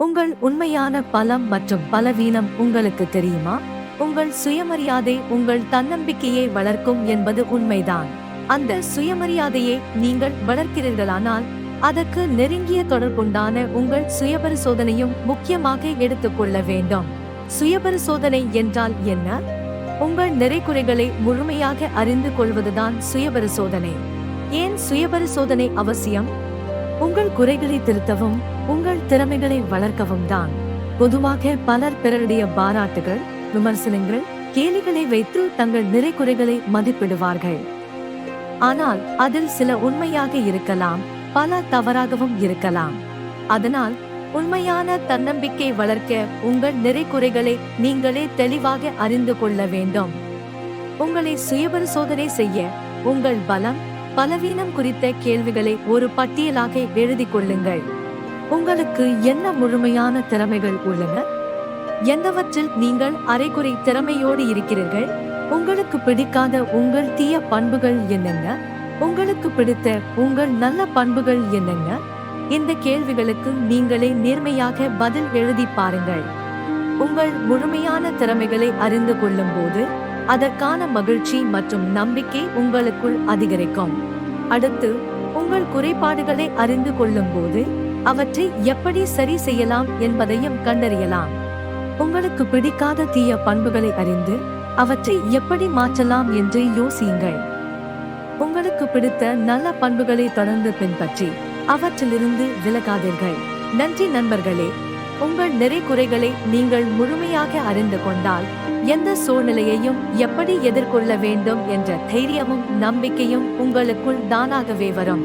உங்கள் உண்மையான பலம் மற்றும் பலவீனம் உங்களுக்கு தெரியுமா? உங்கள் சுயமரியாதை உங்கள் தன்னம்பிக்கையை வளர்க்கும் என்பது உண்மைதான். அந்த சுயமரியாதையை நீங்கள் வளர்க்கிறீர்களானால் அதற்கு நெருங்கிய தொடர்புண்டான உங்கள் சுயபரிசோதனையும் முக்கியமாக எடுத்துக்கொள்ள வேண்டும். சுயபரிசோதனை என்றால் என்ன? உங்கள் நிறைக்குறைகளை முழுமையாக அறிந்து கொள்வதுதான் சுயபரிசோதனை. ஏன் சுயபரிசோதனை அவசியம்? உங்கள் குறைகளை திருத்தவும் உங்கள் திறமைகளை வளர்க்கவும் தான். பொதுவாக பலர் பிறருடைய பாராட்டுகள் விமர்சனங்கள் கேலிகளை வைத்து தங்கள் நிறை குறைகளை மதிப்பிடுவார்கள். ஆனால் அதில் சில உண்மையாக இருக்கலாம் பல தவறாகவும் இருக்கலாம். அதனால் உண்மையான தன்னம்பிக்கை வளர்க்க உங்கள் நிறை குறைகளை நீங்களே தெளிவாக அறிந்து கொள்ள வேண்டும். உங்களை சுயபரிசோதனை செய்ய உங்கள் பலம் பலவீனம் குறித்த கேள்விகளை ஒரு பட்டியலாக எழுதி கொள்ளுங்கள். உங்களுக்கு என்ன முழுமையான திறமைகள் உள்ளன? எந்தவற்றில் நீங்கள் அரைக்குறை திறமையோடு இருக்கிறீர்கள்? உங்களுக்கு பிடிக்காத உங்கள் தீய பண்புகள் என்னென்ன? உங்களுக்கு பிடித்த உங்கள் நல்ல பண்புகள் என்னென்ன? இந்த கேள்விகளுக்கு நீங்களே நேர்மையாக பதில் எழுதி பாருங்கள். உங்கள் முழுமையான திறமைகளை அறிந்து கொள்ளும் போது அதற்கான மகிழ்ச்சி மற்றும் நம்பிக்கை உங்களுக்குள் அதிகரிக்கும். அடுத்து உங்கள் குறைபாடுகளை அறிந்து கொள்ளும் போது அவற்றை எப்படி சரி செய்யலாம் என்பதையும் கண்டறியலாம். உங்களுக்கு பிடிக்காத தீய பண்புகளை அறிந்து அவற்றை எப்படி மாற்றலாம் என்று யோசியுங்கள். உங்களுக்கு பிடித்த நல்ல பண்புகளை தொடர்ந்து பின்பற்றி அவற்றிலிருந்து விலகாதீர்கள். நன்றி நண்பர்களே. உங்கள் நிறை குறைகளை நீங்கள் முழுமையாக அறிந்து கொண்டால் எந்த சூழ்நிலையையும் எப்படி எதிர்கொள்ள வேண்டும் என்ற தைரியமும் நம்பிக்கையும் உங்களுக்குள் தானாகவே வரும்.